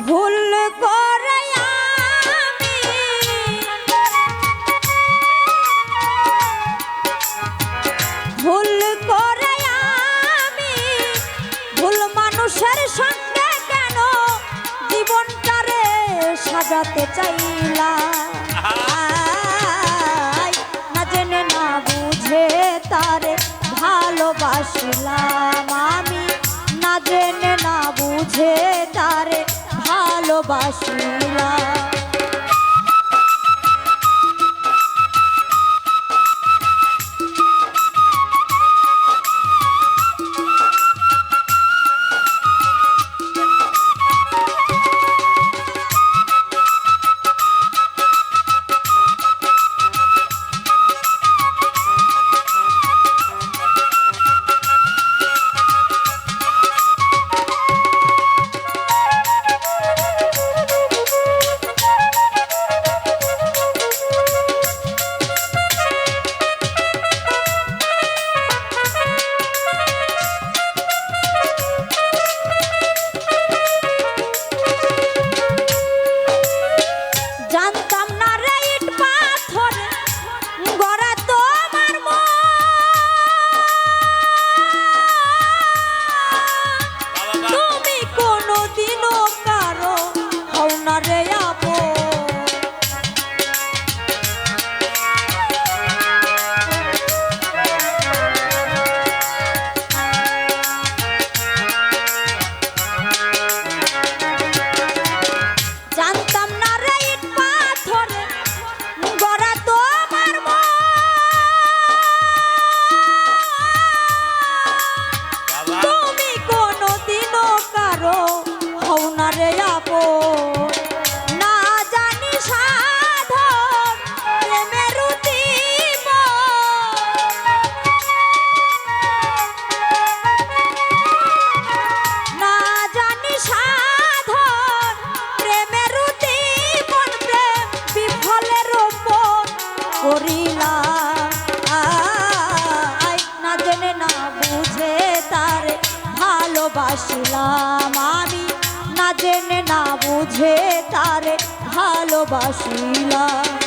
ভুল ভুল মানুষের কেন সাজাতে চাইলাম আই, না জেনে না বুঝে তারে ভালোবাসলাম আমি। ভালোবাসলাম করিলাম না বুঝে তারে ভালোবাসিলাম আমি। না জেনে না বুঝে তারে ভালোবাসিলাম।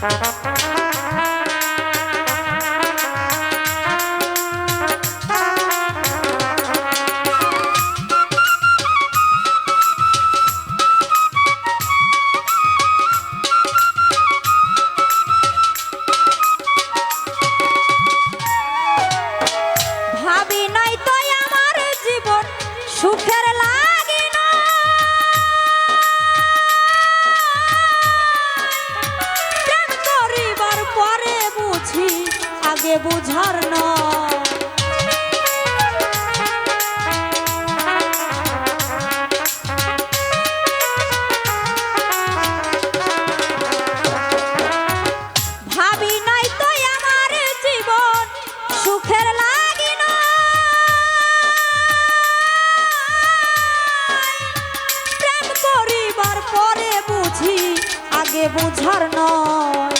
Ha ha ha! পরে বুঝি আগে বুঝার নয়।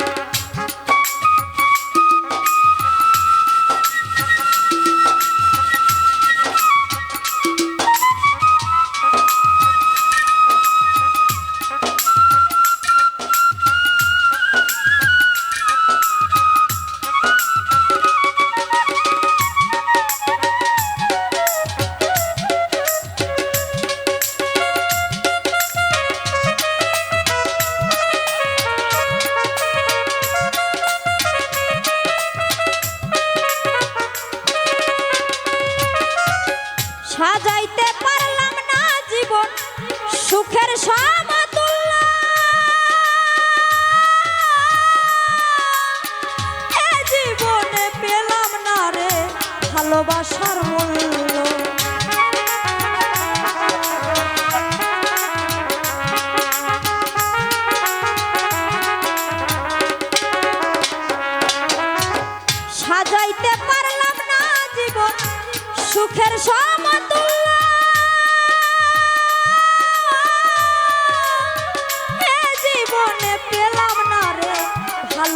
সুখের সমতুল্য। জীবনে পেলাম না রে ভালোবাসার মূল্য।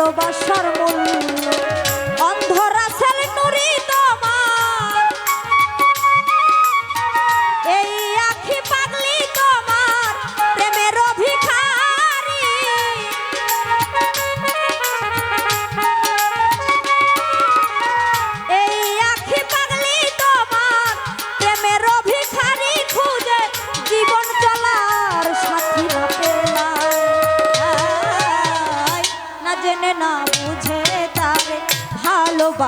ভালোবাসার মূল্য।